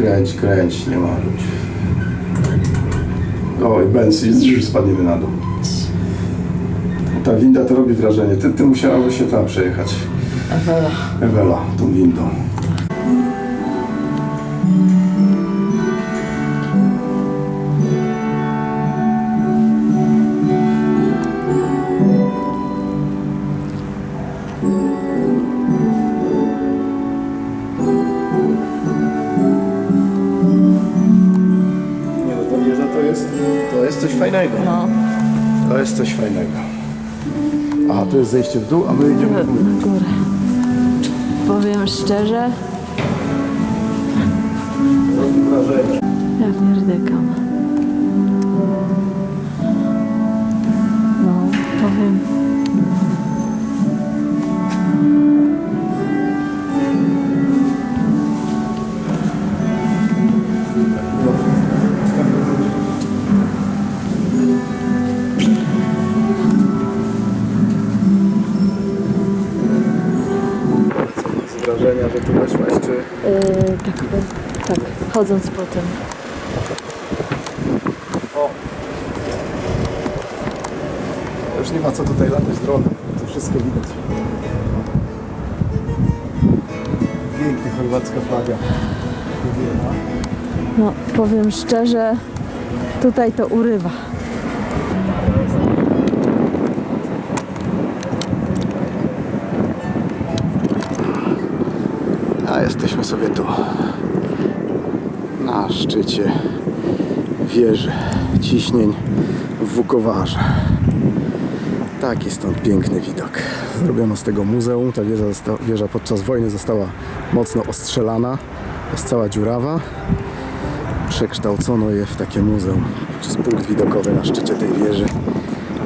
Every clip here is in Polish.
kręć, kręć, nie ma ludzi. O, i Benz, już spadniemy na dół. Ta winda to robi wrażenie. Ty, ty musiałabyś się tam przejechać. Ewela. Ewela, tą windą. Fajnego. No, To jest coś fajnego. Aha, tu jest zejście w dół, a my idziemy w górę. na górę. Powiem szczerze, ja pierdykam. No, powiem. Że tu weszłaś, czy... Yy, tak, tak, chodząc po tym. O! Już nie ma co tutaj latać dronem. To wszystko widać. Pięknie chorwacka flaga. No, powiem szczerze, tutaj to urywa. Jesteśmy sobie tu na szczycie wieży ciśnień w Wukowarze. Taki stąd piękny widok. Zrobiono z tego muzeum. Ta wieża, wieża podczas wojny została mocno ostrzelana. Jest cała dziurawa. Przekształcono je w takie muzeum. To jest punkt widokowy na szczycie tej wieży.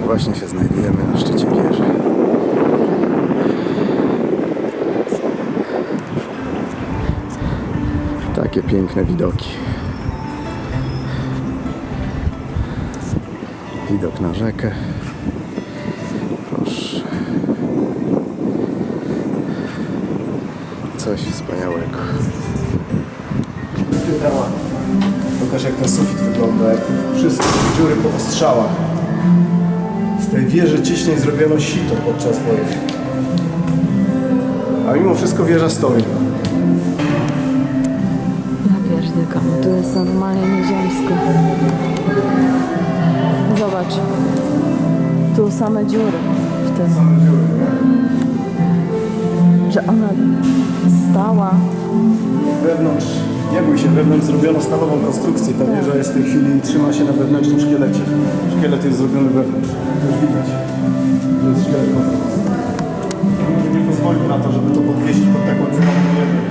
Właśnie się znajdujemy na szczycie wieży. Takie piękne widoki. Widok na rzekę. Proszę. Coś wspaniałego. Pytała. Pokaż jak ten sufit wygląda, jak wszystkie dziury po ostrzałach. Z tej wieży ciśnień zrobiono sito podczas wojny. A mimo wszystko wieża stoi. Ja pierdykam, tu jest normalnie nieziemsko. Zobacz, tu same dziury w tym. Że ona stała. Wewnątrz, nie bój się, wewnątrz zrobiono stalową konstrukcję. Ta wieża jest w tej chwili, trzyma się na wewnętrznym szkielecie. Szkielet jest zrobiony wewnątrz. Już widać. To jest szkielet. Nie pozwolił na to, żeby to podwieźć pod taką dziurą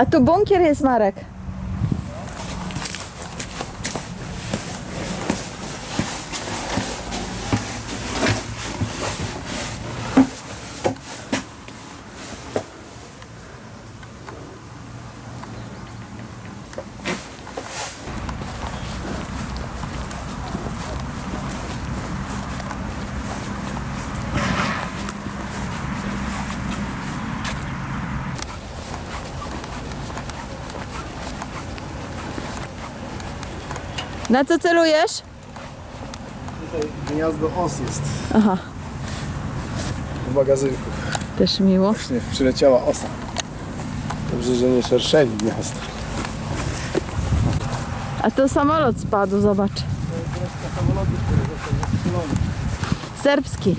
A tu bunkier jest, Marek. Na co celujesz? Tutaj gniazdo os jest Aha, w magazynku. też miło. Właśnie przyleciała osa. Dobrze, że nie szerszeni gniazdo. A to samolot spadł, zobacz. Serbski.